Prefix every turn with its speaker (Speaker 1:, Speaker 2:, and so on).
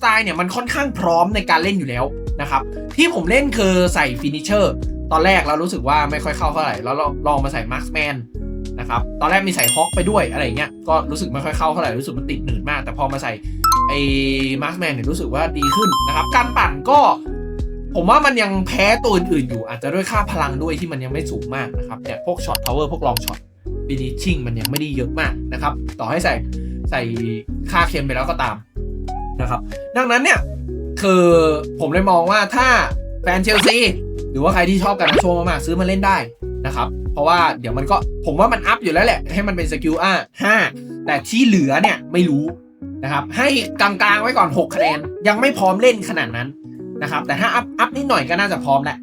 Speaker 1: ไตเนี่ยมันค่อนข้างพร้อมในการเล่นอยู่แล้วนะครับที่ผมเล่นคือใส่ฟินิเชอร์ตอนแรกเรารู้สึกว่าไม่ค่อยเข้าเท่าไหร่แล้วลองมาใส่มาร์คแมนนะครับตอนแรกมีใส่ฮอคไปด้วยอะไรเงี้ยก็รู้สึกไม่ค่อยเข้าเท่าไหร่รู้สึกมันติดหนืดมาก แต่พอมาใส่ไอ้มาร์คแมนเนี่ยรู้สึกว่าดีขึ้นนะครับการปั่นก็ผมว่ามันยังแพ้ตัวอื่นๆอยู่ อาจจะด้วยค่าพลังด้วยที่มันยังไม่สูงมากนะครับเนี่ยพวกช็อตพาวเวอร์พวกลองช็อตฟินิชชิ่งมันยังไม่ได้เยอะมากนะครับต่อให้ใส่ใส่ค่าเค็มไปแล้วก็ตาม นะครับ ดังนั้นเนี่ยคือผมเลยมองว่าถ้าแฟนเชลซีหรือว่าใครที่ชอบการโชว์มากๆซื้อมาเล่นได้นะครับ เพราะว่าเดี๋ยวมันก็ผมว่ามันอัพอยู่แล้วแหละ ให้มันเป็นสกิลอะห้าแต่ที่เหลือเนี่ยไม่รู้นะครับ ให้กลางๆไว้ก่อน 6 คะแนน ยังไม่พร้อมเล่นขนาดนั้นนะครับ แต่ถ้าอัพอัพนิดหน่อยก็น่าจะพร้อมแล้ว